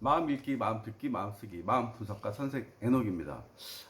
마음 읽기, 마음 듣기, 마음 쓰기, 마음 분석가 선생 에녹입니다.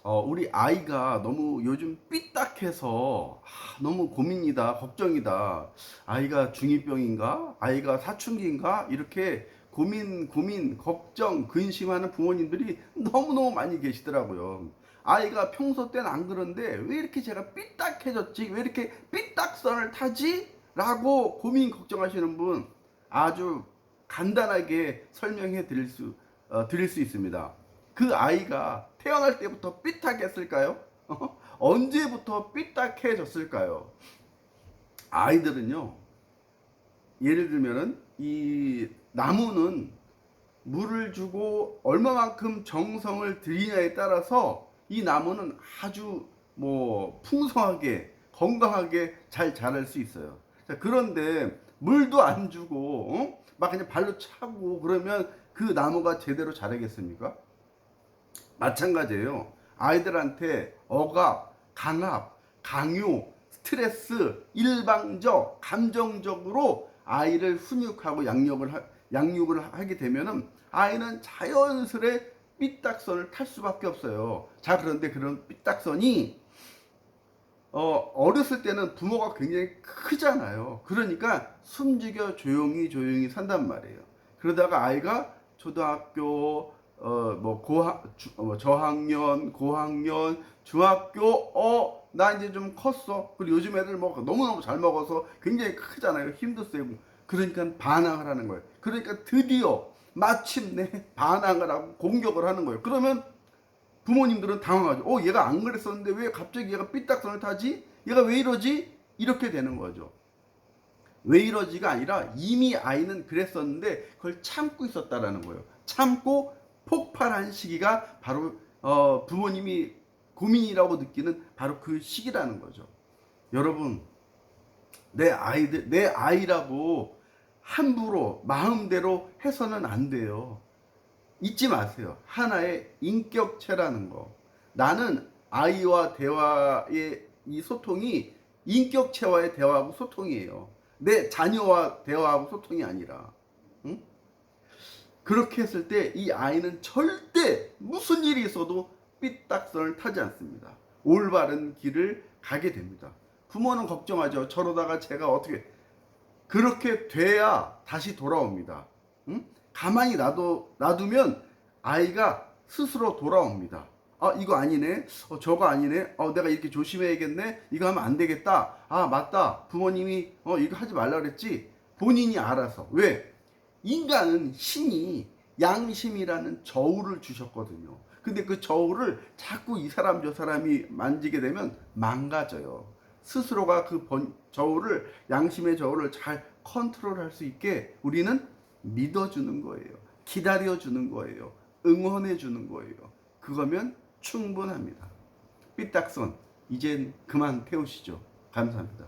어, 우리 아이가 너무 요즘 삐딱해서 아, 너무 고민이다, 걱정이다. 아이가 중2병인가? 아이가 사춘기인가? 이렇게 고민, 고민, 걱정, 근심하는 부모님들이 너무너무 많이 계시더라고요. 아이가 평소 때는 안 그런데 왜 이렇게 제가 삐딱해졌지? 왜 이렇게 삐딱선을 타지? 라고 고민 걱정하시는 분 아주 간단하게 설명해 드릴 수, 어, 드릴 수 있습니다. 그 아이가 태어날 때부터 삐딱했을까요? 어? 언제부터 삐딱해졌을까요? 아이들은요, 예를 들면은 이 나무는 물을 주고 얼마만큼 정성을 들이냐에 따라서 이 나무는 아주 뭐 풍성하게 건강하게 잘 자랄 수 있어요. 자, 그런데 물도 안 주고 어? 막 그냥 발로 차고 그러면 그 나무가 제대로 자라겠습니까? 마찬가지예요. 아이들한테 억압, 강압, 강요, 스트레스, 일방적, 감정적으로 아이를 훈육하고 양육을 하, 양육을 하게 되면은 아이는 자연스레 삐딱선을 탈 수밖에 없어요. 자 그런데 그런 삐딱선이 어, 어렸을 때는 부모가 굉장히 크잖아요. 그러니까 숨죽여 조용히 조용히 산단 말이에요. 그러다가 아이가 초등학교, 어, 뭐, 고학, 주, 어, 저학년, 고학년, 중학교, 어, 나 이제 좀 컸어. 그리고 요즘 애들 뭐 너무너무 잘 먹어서 굉장히 크잖아요. 힘도 세고. 그러니까 반항을 하는 거예요. 그러니까 드디어 마침내 반항을 하고 공격을 하는 거예요. 그러면 부모님들은 당황하죠. 어, 얘가 안 그랬었는데 왜 갑자기 얘가 삐딱선을 타지? 얘가 왜 이러지? 이렇게 되는 거죠. 왜 이러지가 아니라 이미 아이는 그랬었는데 그걸 참고 있었다라는 거예요. 참고 폭발한 시기가 바로 어, 부모님이 고민이라고 느끼는 바로 그 시기라는 거죠. 여러분, 내 아이들, 내 아이라고 함부로 마음대로 해서는 안 돼요. 잊지 마세요. 하나의 인격체라는 거. 나는 아이와 대화의 이 소통이 인격체와의 대화하고 소통이에요. 내 자녀와 대화하고 소통이 아니라. 응? 그렇게 했을 때 이 아이는 절대 무슨 일이 있어도 삐딱선을 타지 않습니다. 올바른 길을 가게 됩니다. 부모는 걱정하죠. 저러다가 제가 어떻게 그렇게 돼야 다시 돌아옵니다. 응? 가만히 놔둬, 놔두면 아이가 스스로 돌아옵니다. 아, 이거 아니네. 어, 저거 아니네. 어, 내가 이렇게 조심해야겠네. 이거 하면 안 되겠다. 아, 맞다. 부모님이 어, 이거 하지 말라 그랬지. 본인이 알아서. 왜? 인간은 신이 양심이라는 저울을 주셨거든요. 근데 그 저울을 자꾸 이 사람 저 사람이 만지게 되면 망가져요. 스스로가 그 번, 저울을 양심의 저울을 잘 컨트롤할 수 있게 우리는 믿어주는 거예요. 기다려주는 거예요. 응원해주는 거예요. 그거면 충분합니다. 삐딱선, 이젠 그만 태우시죠. 감사합니다.